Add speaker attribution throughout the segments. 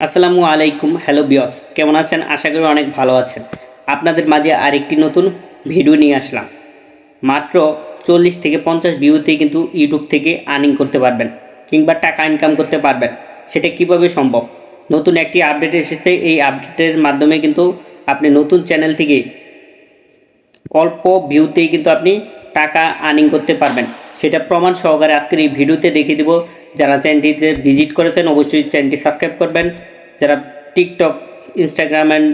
Speaker 1: আসসালামু আলাইকুম, হ্যালো বিয়স কেমন আছেন? আশা করি অনেক ভালো আছেন। আপনাদের মাঝে আরেকটি নতুন ভিডিও নিয়ে আসলাম। মাত্র চল্লিশ থেকে পঞ্চাশ ভিউতেই কিন্তু ইউটিউব থেকে আর্নিং করতে পারবেন কিংবা টাকা ইনকাম করতে পারবেন। সেটা কীভাবে সম্ভব? নতুন একটি আপডেট এসেছে। এই আপডেটের মাধ্যমে কিন্তু আপনি নতুন চ্যানেল থেকে অল্প ভিউতেই কিন্তু আপনি টাকা আর্নিং করতে পারবেন। সেটা প্রমাণ সহকারে আজকের এই ভিডিওতে দেখিয়ে দিব। যারা চ্যানেলটিতে ভিজিট করেছেন, অবশ্যই চ্যানেলটি সাবস্ক্রাইব করবেন। যারা TikTok, Instagram and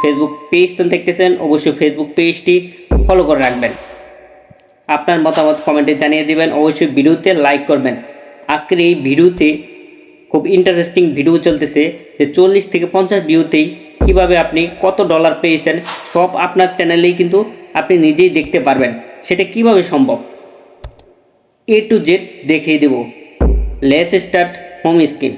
Speaker 1: Facebook page দেখতেছেন, অবশ্যই ফেসবুক পেজটি ফলো করে রাখবেন। আপনার মতামত কমেন্টে জানিয়ে দেবেন, অবশ্যই ভিডিওতে লাইক করবেন। আজকের এই ভিডিওতে খুব ইন্টারেস্টিং ভিডিও চলতেছে যে চল্লিশ থেকে পঞ্চাশ ভিউতেই কীভাবে আপনি কত ডলার পেয়েছেন, সব আপনার চ্যানেলেই কিন্তু আপনি নিজেই দেখতে পারবেন। সেটা কীভাবে সম্ভব? এ টু জেড দেখিয়ে দেব। লেস স্টার্ট হোম স্ক্রিন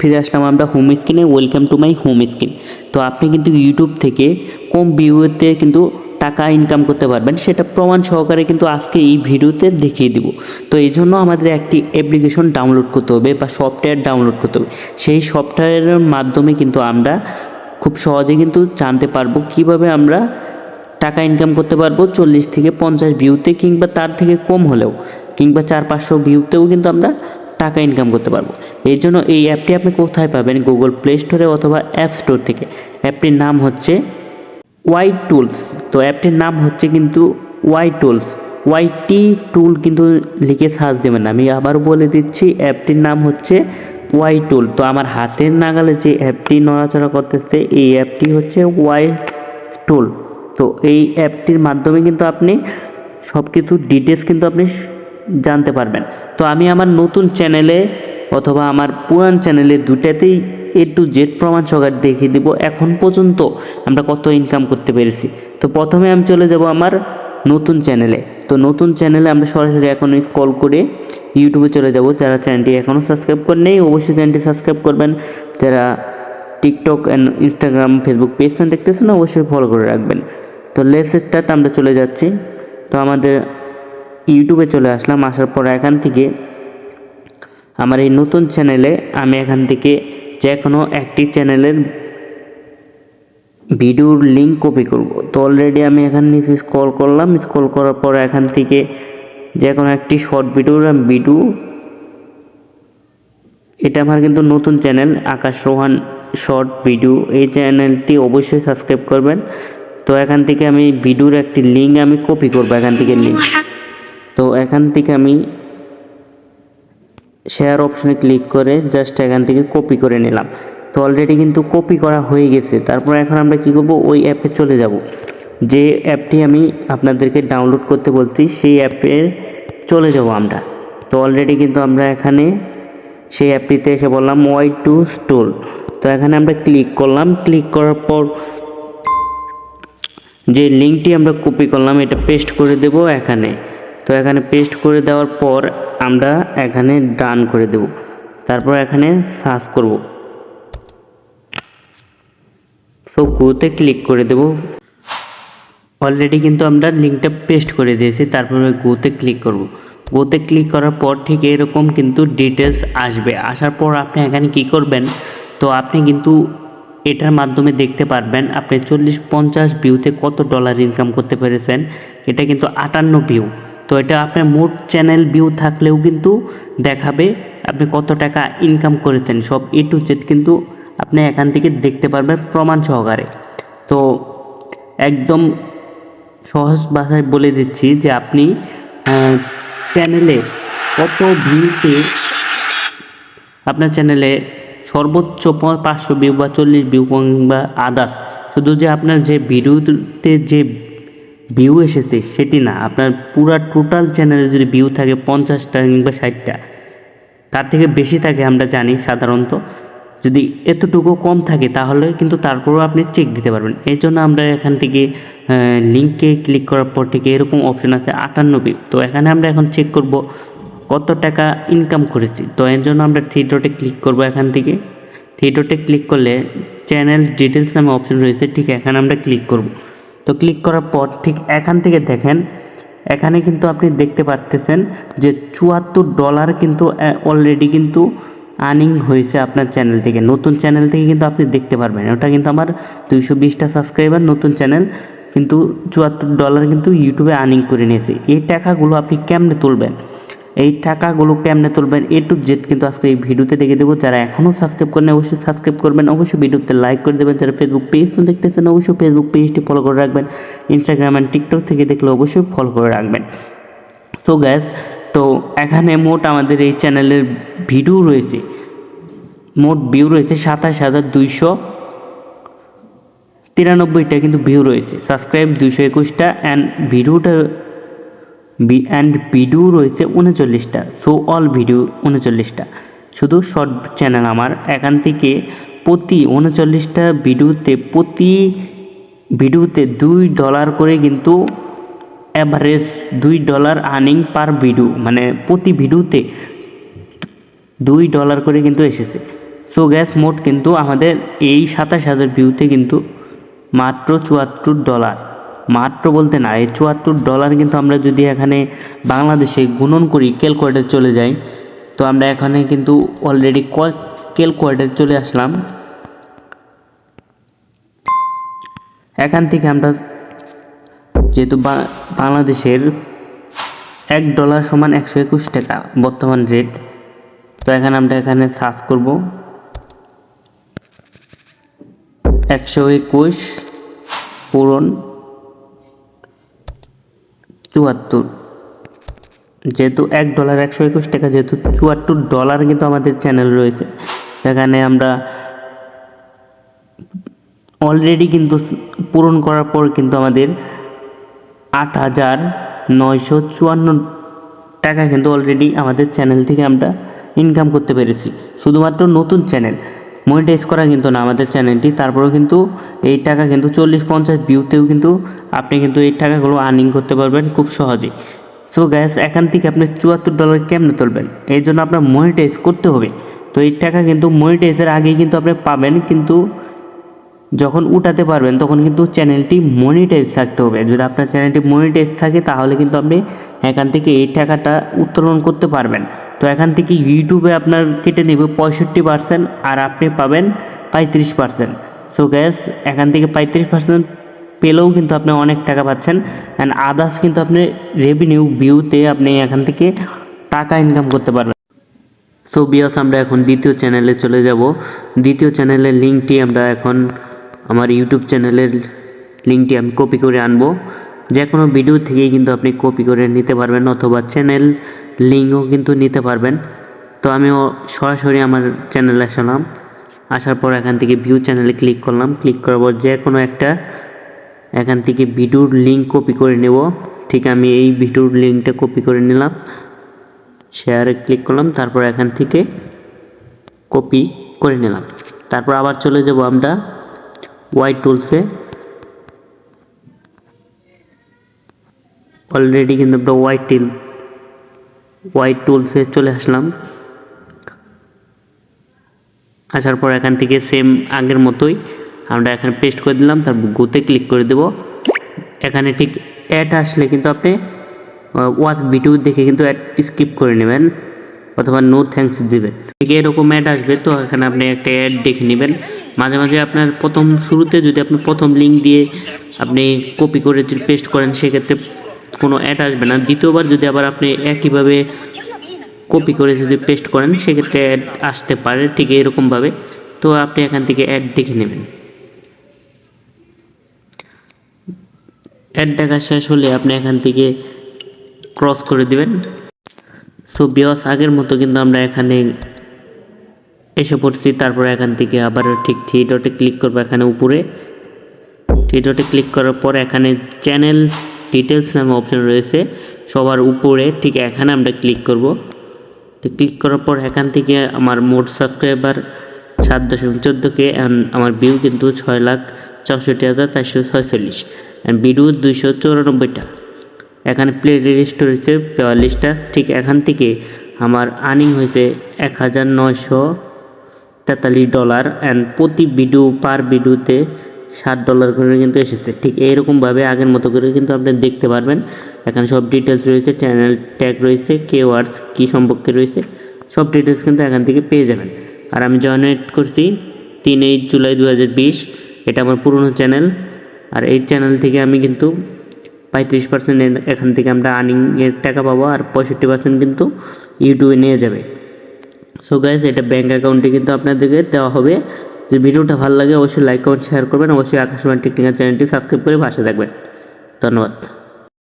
Speaker 1: ফিরে আসলাম আমরা হোম স্ক্রিনে welcome to my home screen তো আপনি কিন্তু ইউটিউব থেকে কম ভিউতে কিন্তু টাকা ইনকাম করতে পারবেন, সেটা প্রমাণ সহকারে কিন্তু আজকে এই ভিডিওতে দেখিয়ে দিব। তো এই জন্য আমাদের একটি অ্যাপ্লিকেশন ডাউনলোড করতে হবে বা সফটওয়্যার ডাউনলোড করতে হবে। সেই সফটওয়্যারের মাধ্যমে কিন্তু আমরা খুব সহজে কিন্তু জানতে পারব কীভাবে আমরা টাকা ইনকাম করতে পারব চল্লিশ থেকে পঞ্চাশ ভিউতে কিংবা তার থেকে কম হলেও, কিংবা চার পাঁচশো ভিউতেও কিন্তু আমরা টাকা ইনকাম করতে পারব। এই জন্য এই অ্যাপটি আপনি কোথায় পাবেন? গুগল প্লে স্টোরে অথবা অ্যাপ স্টোর থেকে। অ্যাপটির নাম হচ্ছে ওয়াই টুলস তো অ্যাপটির নাম হচ্ছে কিন্তু ওয়াই টুলস ওয়াইটি টুল কিন্তু লিখে সার্চ দেবেন না। আমি আবার বলে দিচ্ছি অ্যাপটির নাম হচ্ছে ওয়াই টুল তো আমার হাতের নাগালে যে অ্যাপটি নড়াচড়া করতেছে, এই অ্যাপটি হচ্ছে ওয়াই টুল তো এই অ্যাপটির মাধ্যমে কিন্তু আপনি সব কিছু ডিটেলস কিন্তু আপনি জানতে পারবেন। তো আমি আমার নতুন চ্যানেলে অথবা আমার পুরান চ্যানেলে দুটাতেই এ টু জেড প্রমাণ সহকারে দেখিয়ে দিব এখন পর্যন্ত আমরা কত ইনকাম করতে পেরেছি। তো প্রথমে আমি চলে যাব আমার নতুন চ্যানেলে তো নতুন চ্যানেলে আমরা সরাসরি এখন কল করে ইউটিউবে চলে যাব। যারা চ্যানেলটি এখনও সাবস্ক্রাইব করে নেই, অবশ্যই চ্যানেলটি সাবস্ক্রাইব করবেন। যারা টিকটক অ্যান্ড ইনস্টাগ্রাম ফেসবুক পেজটা দেখতেছেন, অবশ্যই ফলো করে রাখবেন। তো লেস স্টার্ট আমরা চলে যাচ্ছি। তো আমাদের ইউটিউবে চলে আসলাম। আসার পর এখান থেকে আমার এই নতুন চ্যানেলে আমি এখান থেকে যে কোনো একটি চ্যানেলের ভিডিওর লিঙ্ক কপি করব। তো অলরেডি আমি এখান নিচে স্ক্রল করলাম। স্ক্রল করার পর এখান থেকে যে কোনো একটি শর্ট ভিডিওর ভিডিও এটা আমার কিন্তু নতুন channel Akash Rohan short video এই চ্যানেলটি অবশ্যই সাবস্ক্রাইব করবেন। তো এখান থেকে আমি ভিডিওর একটি লিঙ্ক আমি কপি করব, এখান থেকে লিঙ্ক তো এখান থেকে আমি শেয়ার অপশনে ক্লিক করে জাস্ট এখান থেকে কপি করে নিলাম। তো অলরেডি কিন্তু কপি করা হয়ে গেছে। তারপর এখন আমরা কি করব? ওই অ্যাপে চলে যাব। যে অ্যাপটি আমি আপনাদেরকে ডাউনলোড করতে বলছি, সেই অ্যাপে চলে যাব আমরা। তো অলরেডি কিন্তু আমরা এখানে সেই অ্যাপটিতে এসে বললাম ওয়াই টু স্টোল তো এখানে আমরা ক্লিক করলাম। ক্লিক করার পর যে লিঙ্কটি আমরা কপি করলাম, এটা পেস্ট করে দেব এখানে। তো এখানে পেস্ট করে দেওয়ার পর আমরা এখানে ডান করে দেব। তারপর এখানে সার্চ করব। সো গোতে ক্লিক করে দেব। অলরেডি কিন্তু আমরা লিঙ্কটা পেস্ট করে দিয়েছি, তারপরে গোতে ক্লিক করব। গোতে ক্লিক করার পর ঠিক এরকম কিন্তু ডিটেলস আসবে। আসার পর আপনি এখানে কি করবেন, তো আপনি কিন্তু এটার মাধ্যমে দেখতে পারবেন, আপনি চল্লিশ পঞ্চাশ ভিউতে কত ডলার ইনকাম করতে পেরেছেন, এটা কিন্তু আটান্ন ভিউ তো এটা আপনার মোট চ্যানেল ভিউ থাকলেও কিন্তু দেখাবে আপনি কত টাকা ইনকাম করেছেন। সব এ টু জেড কিন্তু আপনি এখান থেকে দেখতে পারবেন প্রমাণ সহকারে। তো একদম সহজ ভাষায় বলে দিচ্ছি যে আপনি চ্যানেলে কত ভিউতে আপনার চ্যানেলে সর্বোচ্চ পাঁচশো ভিউ বা চল্লিশ ভিউ কিংবা আদার্স শুধু যে আপনার যে ভিডিওতে যে ভিউ এসেছে সেটি না। আপনার পুরা টোটাল চ্যানেলে যদি ভিউ থাকে পঞ্চাশটা কিংবা ষাটটা, তার থেকে বেশি থাকে আমরা জানি সাধারণত। যদি এতটুকু কম থাকে তাহলে কিন্তু তারপরেও আপনি চেক দিতে পারবেন। এই জন্য আমরা এখান থেকে লিঙ্কে ক্লিক করার পর থেকে এরকম অপশন আছে আটান্ন ভিউ তো এখানে আমরা এখন চেক করব কত টাকা ইনকাম করেছি। তো এর জন্য আমরা থ্রি ডটে ক্লিক করব এখান থেকে। থ্রি ডটে ক্লিক করলে চ্যানেল ডিটেলস নামে অপশন রয়েছে, ঠিক এখানে আমরা ক্লিক করব। তো ক্লিক করার পর ঠিক এখান থেকে দেখেন, এখানে কিন্তু আপনি দেখতে পাচ্তেছেন যে চুয়াত্তর ডলার কিন্তু অলরেডি কিন্তু আর্নিং হয়েছে আপনার চ্যানেল থেকে। নতুন চ্যানেল থেকে কিন্তু আপনি দেখতে পারবেন। ওটা কিন্তু আমার দুইশো বিশটা সাবস্ক্রাইবার নতুন চ্যানেল কিন্তু চুয়াত্তর ডলার কিন্তু ইউটিউবে আর্নিং করে নিয়েছে। এই টাকাগুলো আপনি কেমনে তুলবেন? এই টাকাগুলো কেমনে তুলবেন এ টু জেড কিন্তু আজকে এই ভিডিওতে দেখে দেবো। যারা এখনও সাবস্ক্রাইব করেন অবশ্যই সাবস্ক্রাইব করবেন। অবশ্যই ভিডিওতে লাইক করে দেবেন। যারা ফেসবুক পেজ তো দেখতেছেন, অবশ্যই ফেসবুক পেজটি ফলো করে রাখবেন। ইনস্টাগ্রাম অ্যান্ড টিকটক থেকে দেখলে অবশ্যই ফলো করে রাখবেন। সো গ্যাস তো এখানে মোট আমাদের এই চ্যানেলের ভিডিও রয়েছে। মোট ভিউ রয়েছে সাতাশ হাজার দুইশো তিরানব্বইটা কিন্তু ভিউ রয়েছে। সাবস্ক্রাইব দুইশো একুশটা অ্যান্ড ভিডিওটা অ্যান্ড ভিডিও রয়েছে উনচল্লিশটা। সো অল ভিডিও উনচল্লিশটা। শুধু শর্ট চ্যানেল আমার। এখান থেকে প্রতি উনচল্লিশটা ভিডিওতে, প্রতি ভিডিওতে দুই ডলার করে কিন্তু অ্যাভারেজ দুই ডলার আর্নিং পার ভিডিও মানে প্রতি ভিডিওতে দুই ডলার করে কিন্তু এসেছে। সো গ্যাস মোট কিন্তু আমাদের এই সাতাশ হাজার ভিউতে কিন্তু মাত্র চুয়াত্তর ডলার। মাত্র বলতে না, এই চুয়াত্তর ডলার কিন্তু আমরা যদি এখানে বাংলাদেশে গুণন করি ক্যালকুলেটার চলে যাই তো আমরা এখানে কিন্তু অলরেডি কয়েক ক্যালকুলেটার চলে আসলাম। এখান থেকে আমরা যেহেতু বাংলাদেশের এক ডলার সমান একশো একুশ টাকা বর্তমান রেট তো এখানে আমরা এখানে সার্চ করব। একশো একুশ পূরণ চুয়াত্তর। যেহেতু এক ডলার একশো একুশ টাকা, যেহেতু চুয়াত্তর ডলার কিন্তু আমাদের চ্যানেল রয়েছে। সেখানে আমরা অলরেডি কিন্তু পূরণ করার পর কিন্তু আমাদের আট হাজার নয়শো চুয়ান্ন টাকা কিন্তু অলরেডি আমাদের চ্যানেল থেকে আমরা ইনকাম করতে পেরেছি। শুধুমাত্র নতুন চ্যানেল মনিটাইজ করা কিন্তু না আমাদের চ্যানেলটি তারপরেও কিন্তু এই টাকা কিন্তু চল্লিশ পঞ্চাশ ভিউতেও কিন্তু আপনি কিন্তু এই টাকাগুলো আর্নিং করতে পারবেন খুব সহজেই। সো গ্যাস এখান থেকে আপনি চুয়াত্তর ডলার কেমনে তুলবেন? এই জন্য আপনার মনিটাইজ করতে হবে। তো এই টাকা কিন্তু মনিটাইজের আগেই কিন্তু আপনি পাবেন, কিন্তু যখন উঠাতে পারবেন তখন কিন্তু চ্যানেলটি মনিটাইজ থাকতে হবে। যদি আপনার চ্যানেলটি মনিটাইজ থাকে তাহলে কিন্তু আপনি এখান থেকে এই টাকাটা উত্তোলন করতে পারবেন। তো এখান থেকে ইউটিউবে আপনার কেটে নেবে পঁয়ষট্টি পার্সেন্ট আর আপনি পাবেন পঁয়ত্রিশ পার্সেন্ট সো গ্যাস এখান থেকে পঁয়ত্রিশ পার্সেন্ট পেলেও কিন্তু আপনি অনেক টাকা পাচ্ছেন অ্যান্ড আদার্স কিন্তু আপনি রেভিনিউ ভিউতে আপনি এখান থেকে টাকা ইনকাম করতে পারবেন। সো বিয়স আমরা এখন দ্বিতীয় চ্যানেলে চলে যাব। দ্বিতীয় চ্যানেলের লিঙ্কটি আমরা এখন আমার ইউটিউব চ্যানেলের লিঙ্কটি আমি কপি করে আনব। যে কোনো ভিডিও থেকেই কিন্তু আপনি কপি করে নিতে পারবেন অথবা চ্যানেল লিঙ্কও কিন্তু নিতে পারবেন। তো আমিও সরাসরি আমার চ্যানেলে আসলাম। আসার পর এখান থেকে ভিউ চ্যানেলে ক্লিক করলাম। ক্লিক করার পর যে কোনো একটা এখান থেকে ভিডিওর লিঙ্ক কপি করে নেব। ঠিক আমি এই ভিডিওর লিঙ্কটা কপি করে নিলাম। শেয়ারে ক্লিক করলাম। তারপর এখান থেকে কপি করে নিলাম। তারপর আবার চলে যাব আমরা ওয়াইট টুলসে অলরেডি কিন্তু আমরা হোয়াইট টিল হোয়াইট টুলসে চলে আসলাম। আসার পর এখান থেকে সেম আগের মতোই আমরা এখানে পেস্ট করে দিলাম তারপর গোতে ক্লিক করে দেব। এখানে ঠিক অ্যাড আসলে কিন্তু আপনি ওয়াচ ভিডিও দেখে কিন্তু অ্যাড স্কিপ করে নেবেন অথবা নো থ্যাঙ্কস দিবেন। ঠিক এরকম অ্যাড আসবে, তো এখানে আপনি একটা অ্যাড দেখে নেবেন। মাঝে মাঝে আপনার প্রথম শুরুতে যদি আপনি প্রথম লিঙ্ক দিয়ে আপনি কপি করে যদি পেস্ট করেন, সেক্ষেত্রে কোনো অ্যাড আসবে না। দ্বিতীয়বার যদি আবার আপনি একইভাবে কপি করে যদি পেস্ট করেন, সেক্ষেত্রে অ্যাড আসতে পারে ঠিক এরকমভাবে। তো আপনি এখান থেকে অ্যাড দেখে নেবেন। অ্যাড দেখা শেষ হলে আপনি এখান থেকে ক্রস করে দিবেন। সো বিয়স আগের মতো কিন্তু আমরা এখানে এসে পড়ছি। তারপরে এখান থেকে আবার ঠিক থ্রি ডটে ক্লিক করব এখানে উপরে। থ্রি ডটে ক্লিক করার পর এখানে চ্যানেল ডিটেলস নামে অপশন রয়েছে। সবার উপরে ঠিক এখানে আমরা ক্লিক করব। তো ক্লিক করার পর এখান থেকে আমার মোট সাবস্ক্রাইবার সাত দশমিক চোদ্দোকে আমার ভিউ কিন্তু ছয় লাখ চৌষট্টি হাজার চারশো ছয়চল্লিশ। অ্যান্ড ভিডিও দুইশো চৌরানব্বইটা। এখানে প্লে লিস্ট রয়েছে বিয়াল্লিশটা ঠিক এখান থেকে আমার আর্নিং হয়েছে এক হাজার নয়শো তেতাল্লিশ ডলার অ্যান্ড প্রতি ভিডিও পার ভিডিওতে ষাট ডলার করে কিন্তু এসেছে। ঠিক এইরকমভাবে আগের মতো করে কিন্তু আপনি দেখতে পারবেন। এখানে সব ডিটেলস রয়েছে চ্যানেল ট্যাগ রয়েছে কে ওয়ার্ডস কী সম্পর্কে রয়েছে, সব ডিটেলস কিন্তু এখান থেকে পেয়ে যাবেন। আর আমি জয়েনেট করছি তিন এইট জুলাই দু হাজার বিশ, এটা আমার পুরনো চ্যানেল আর এই চ্যানেল থেকে আমি কিন্তু পঁয়ত্রিশ পার্সেন্ট এখান থেকে আমরা আর্নিংয়ের টাকা পাবো আর পঁয়ষট্টি পার্সেন্ট কিন্তু ইউটিউবে নিয়ে যাবে। সো গাইজ এটা ব্যাঙ্ক অ্যাকাউন্টে কিন্তু আপনাদেরকে দেওয়া হবে। যে ভিডিওটা ভালো লাগে, অবশ্যই লাইক কমেন্ট শেয়ার করবেন। অবশ্যই আকাশবাণী টেকনিক্যাল চ্যানেলটি সাবস্ক্রাইব করে পাশে থাকবেন। ধন্যবাদ।